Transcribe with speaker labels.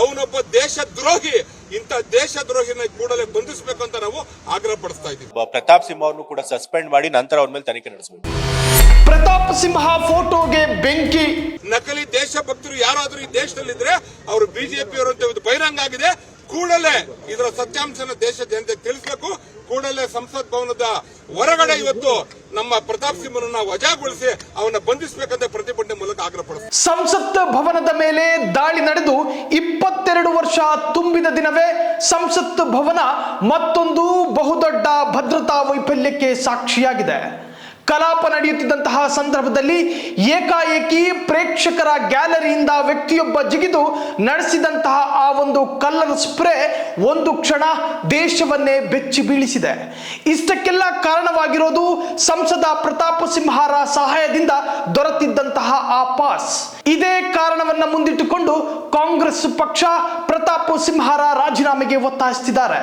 Speaker 1: ಅವನೊಬ್ಬ ದೇಶ ದ್ರೋಹಿ ಇಂಥ ದೇಶ ದ್ರೋಹಿನ ಕೂಡಲೇ ಬಂಧಿಸಬೇಕು ಅಂತ ನಾವು ಆಗ್ರಹ ಪಡಿಸ್ತಾ ಇದ್ದೀವಿ.
Speaker 2: ಪ್ರತಾಪ್ ಸಿಂಹ ಅವ್ರನ್ನು ಕೂಡ ಸಸ್ಪೆಂಡ್ ಮಾಡಿ ನಂತರ ಅವ್ರ ಮೇಲೆ ತನಿಖೆ ನಡೆಸಬೇಕು.
Speaker 3: ಪ್ರತಾಪ್ ಸಿಂಹ ಫೋಟೋಗೆ ಬೆಂಕಿ.
Speaker 1: ನಕಲಿ ದೇಶಭಕ್ತರು ಯಾರಾದರೂ ಈ ದೇಶದಲ್ಲಿದ್ರೆ ಅವರು ಬಿಜೆಪಿ ಅಂತ ಇವತ್ತು ಬಹಿರಂಗ ಆಗಿದೆ. ಕೂಡಲೇ ಇದರ ಸತ್ಯಾಂಶನ ದೇಶ ಜನತೆ ತಿಳಿಸಬೇಕು. ಕೂಡಲೇ ಸಂಸತ್ ಭವನದ ಹೊರಗಡೆ ಇವತ್ತು ನಮ್ಮ ಪ್ರತಾಪ್ ಸಿಂಹನನ್ನ ವಜಾಗೊಳಿಸಿ ಅವನ್ನ ಬಂಧಿಸಬೇಕಂತ ಪ್ರತಿಭಟನೆ ಮೂಲಕ
Speaker 3: ಸಂಸತ್ ಭವನದ ಮೇಲೆ ದಾಳಿ ನಡೆದು ಇಪ್ಪತ್ತೆರಡು ವರ್ಷ ತುಂಬಿದ ದಿನವೇ ಸಂಸತ್ ಭವನ ಮತ್ತೊಂದು ಬಹುದೊಡ್ಡ ಭದ್ರತಾ ವೈಫಲ್ಯಕ್ಕೆ ಸಾಕ್ಷಿಯಾಗಿದೆ. ಕಲಾಪ ನಡೆಯುತ್ತಿದ್ದಂತಹ ಸಂದರ್ಭದಲ್ಲಿ ಏಕಾಏಕಿ ಪ್ರೇಕ್ಷಕರ ಗ್ಯಾಲರಿಯಿಂದ ವ್ಯಕ್ತಿಯೊಬ್ಬ ಜಿಗಿದು ನಡೆಸಿದಂತಹ ಆ ಒಂದು ಕಲ್ಲರ್ ಸ್ಪ್ರೇ ಒಂದು ಕ್ಷಣ ದೇಶವನ್ನೇ ಬೆಚ್ಚಿ ಬೀಳಿಸಿದೆ. ಇಷ್ಟಕ್ಕೆಲ್ಲ ಕಾರಣವಾಗಿರೋದು ಸಂಸದ ಪ್ರತಾಪ ಸಿಂಹಾರ ಸಹಾಯದಿಂದ ಆ ಪಾಸ್. ಇದೇ ಕಾರಣವನ್ನ ಮುಂದಿಟ್ಟುಕೊಂಡು ಕಾಂಗ್ರೆಸ್ ಪಕ್ಷ ಪ್ರತಾಪ್ ಸಿಂಹಾರ ರಾಜೀನಾಮೆಗೆ ಒತ್ತಾಯಿಸುತ್ತಿದ್ದಾರೆ